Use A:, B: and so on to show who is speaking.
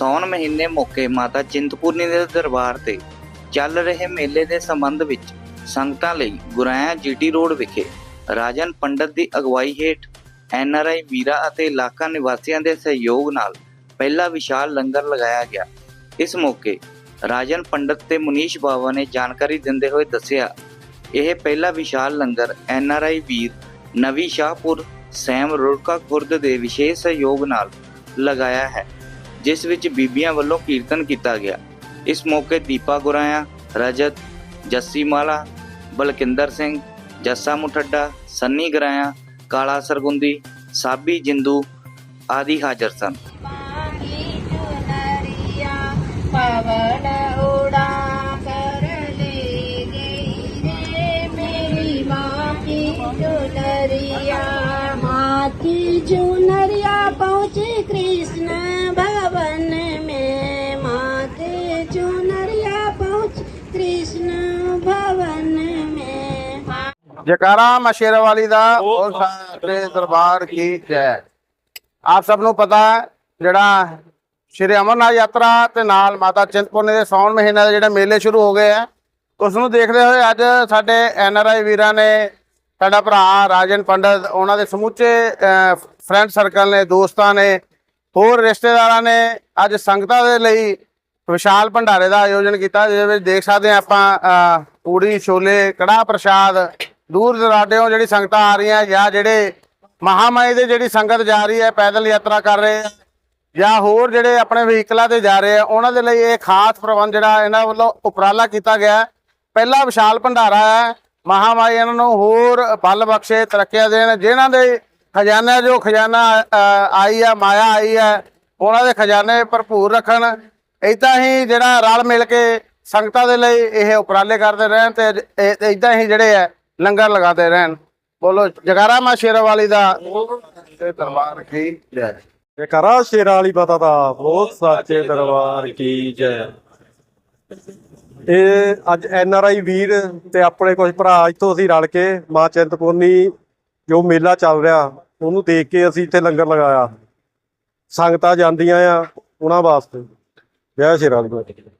A: ਸੌਣ ਮਹੀਨੇ ਮੌਕੇ ਮਾਤਾ ਚਿੰਤਪੁਰਨੀ ਦੇ ਦਰਬਾਰ ਤੇ ਚੱਲ ਰਹੇ ਮੇਲੇ ਦੇ ਸੰਬੰਧ ਵਿੱਚ ਸੰਗਤਾਂ ਲਈ ਗੁਰਾਇਆ ਜੀਟੀ ਰੋਡ ਵਿਖੇ ਰਾਜਨ ਪੰਡਤ ਦੀ ਅਗਵਾਈ ਹੇਠ ਐਨਆਰਆਈ ਵੀਰਾ ਅਤੇ ਇਲਾਕਾ ਨਿਵਾਸੀਆਂ ਦੇ ਸਹਿਯੋਗ ਨਾਲ ਪਹਿਲਾ ਵਿਸ਼ਾਲ ਲੰਗਰ ਲਗਾਇਆ ਗਿਆ। ਇਸ ਮੌਕੇ ਰਾਜਨ ਪੰਡਤ ਤੇ ਮੁਨੀਸ਼ ਬਾਵਾ ਨੇ ਜਾਣਕਾਰੀ ਦਿੰਦੇ ਹੋਏ ਦੱਸਿਆ, ਇਹ ਪਹਿਲਾ ਵਿਸ਼ਾਲ ਲੰਗਰ ਐਨਆਰਆਈ ਵੀਰ ਨਵੀ ਸ਼ਾਹਪੁਰ ਸੈਮ ਰੁੜਕਾ ਖੁਰਦ ਦੇ ਵਿਸ਼ੇਸ਼ ਸਹਿਯੋਗ ਨਾਲ ਲਗਾਇਆ ਹੈ। ਜਿਸ ਵਿੱਚ ਬੀਬੀਆਂ ਵੱਲੋਂ ਕੀਰਤਨ ਕੀਤਾ ਗਿਆ। ਇਸ ਮੌਕੇ ਦੀਪਾ ਗੁਰਾਇਆ, ਰਜਤ, ਜੱਸੀ ਮਾਲਾ, ਬਲਕਿੰਦਰ ਸਿੰਘ, ਜੱਸਾ ਮੁਠੱਡਾ, ਸੰਨੀ ਗਰਾਇਆ, ਕਾਲਾ ਸਰਗੁੰਦੀ, ਸਾਬੀ ਜਿੰਦੂ ਆਦਿ ਹਾਜ਼ਰ ਸਨ।
B: ਪਵਨ माँ
C: ਜਕਾਰਾ ਮਸ਼ੇਰਾ ਵਾਲੀ ਦਾ ਉਹ ਸਾਡੇ ਦਰਬਾਰ ਕੀ ਜੈ। ਆਪ ਸਭ ਨੂੰ ਪਤਾ ਹੈ ਜਿਹੜਾ ਸ਼੍ਰੀ ਅਮਰਨਾਥ ਯਾਤਰਾ ਤੇ ਨਾਲ ਮਾਤਾ ਚਿੰਤਪੁਰਨੀ ਦੇ ਸੌਣ ਮਹੀਨੇ ਦੇ ਜਿਹੜੇ ਮੇਲੇ ਸ਼ੁਰੂ ਹੋ ਗਏ ਆ ਉਸ ਨੂੰ ਦੇਖਦੇ ਹੋਏ ਅੱਜ ਸਾਡੇ ਐਨ ਆਰ ਆਈ ਵੀਰਾਂ ਨੇ ਸਾਡਾ ਭਰਾ ਰਾਜਨ ਪੰਡਤ ਉਹਨਾਂ ਦੇ ਸਮੁੱਚੇ ਫਰੈਂਡ ਸਰਕਲ ਨੇ ਦੋਸਤਾਂ ਨੇ ਹੋਰ ਰਿਸ਼ਤੇਦਾਰਾਂ ਨੇ ਅੱਜ ਸੰਗਤਾਂ ਦੇ ਲਈ ਵਿਸ਼ਾਲ ਭੰਡਾਰੇ ਦਾ ਆਯੋਜਨ ਕੀਤਾ ਜਿਹਦੇ ਵਿੱਚ ਦੇਖ ਸਕਦੇ ਹਾਂ ਆਪਾਂ ਪੂੜੀ ਛੋਲੇ ਕੜਾਹ ਪ੍ਰਸ਼ਾਦ ਦੂਰ ਦਰਾਡਿਓਂ ਜਿਹੜੀ ਸੰਗਤਾਂ ਆ ਰਹੀਆਂ ਜਾਂ ਜਿਹੜੇ ਮਹਾਮਾਈ ਦੇ ਜਿਹੜੀ ਸੰਗਤ ਜਾ ਰਹੀ ਹੈ, ਪੈਦਲ ਯਾਤਰਾ ਕਰ ਰਹੇ ਆ ਜਾਂ ਹੋਰ ਜਿਹੜੇ ਆਪਣੇ ਵਹੀਕਲਾਂ ਤੇ ਜਾ ਰਹੇ ਆ, ਉਹਨਾਂ ਦੇ ਲਈ ਇਹ ਖਾਸ ਪ੍ਰਬੰਧ ਜਿਹੜਾ ਇਹਨਾਂ ਵੱਲੋਂ ਉਪਰਾਲਾ ਕੀਤਾ ਗਿਆ ਪਹਿਲਾ ਵਿਸ਼ਾਲ ਭੰਡਾਰਾ ਹੈ, ਮਹਾਮਾਈ ਇਹਨਾਂ ਨੂੰ ਹੋਰ ਬਲ ਬਖਸ਼ੇ, ਤਰੱਕੀਆਂ ਦੇਣ। ਜਿਨ੍ਹਾਂ ਦੇ ਖਜ਼ਾਨਾ, ਜੋ ਖਜ਼ਾਨਾ ਆਈ ਆ, ਮਾਇਆ ਆਈ ਹੈ ਉਹਨਾਂ ਦੇ ਖਜ਼ਾਨੇ ਭਰਪੂਰ ਰੱਖਣ। ਇਦਾਂ ਹੀ ਜਿਹੜਾ ਰਲ ਮਿਲ ਕੇ ਸੰਗਤਾਂ ਦੇ ਲਈ ਇਹ ਉਪਰਾਲੇ ਕਰਦੇ ਰਹਿਣ ਤੇ ਇਦਾਂ ਹੀ ਜਿਹੜੇ ਹੈ ਲੰਗਰ ਲਗਾਉਂਦੇ ਰਹਿਣ। ਬੋਲੋ ਜਗਾਰਾ ਮਾ ਸ਼ੇਰਾਂ ਵਾਲੀ ਦਾ। ਤੇ ਦਰਬਾਰ ਕੀ ਜੈ।
D: ਜੈਕਾਰਾ ਸ਼ੇਰਾਂ ਵਾਲੀ ਮਾਤਾ ਦਾ ਬਹੁਤ ਸੱਚੇ ਦਰਬਾਰ ਕੀ ਜੈ। ਇਹ ਅੱਜ ਐਨ ਆਰ ਆਈ ਵੀਰ ਤੇ ਆਪਣੇ ਕੁਝ ਭਰਾ ਇੱਥੋਂ ਅਸੀਂ ਰਲ ਕੇ ਮਾਂ ਚਿੰਤਪੁਰਨੀ ਜੋ ਮੇਲਾ ਚੱਲ ਰਿਹਾ ਉਹਨੂੰ ਦੇਖ ਕੇ ਅਸੀਂ ਇੱਥੇ ਲੰਗਰ ਲਗਾਇਆ। ਸੰਗਤਾਂ ਜਾਂਦੀਆਂ ਆ ਉਹਨਾਂ ਵਾਸਤੇ। ਜੈ ਸ਼ੇਰਾਂ ਵਾਲੀ ਮਾਤਾ।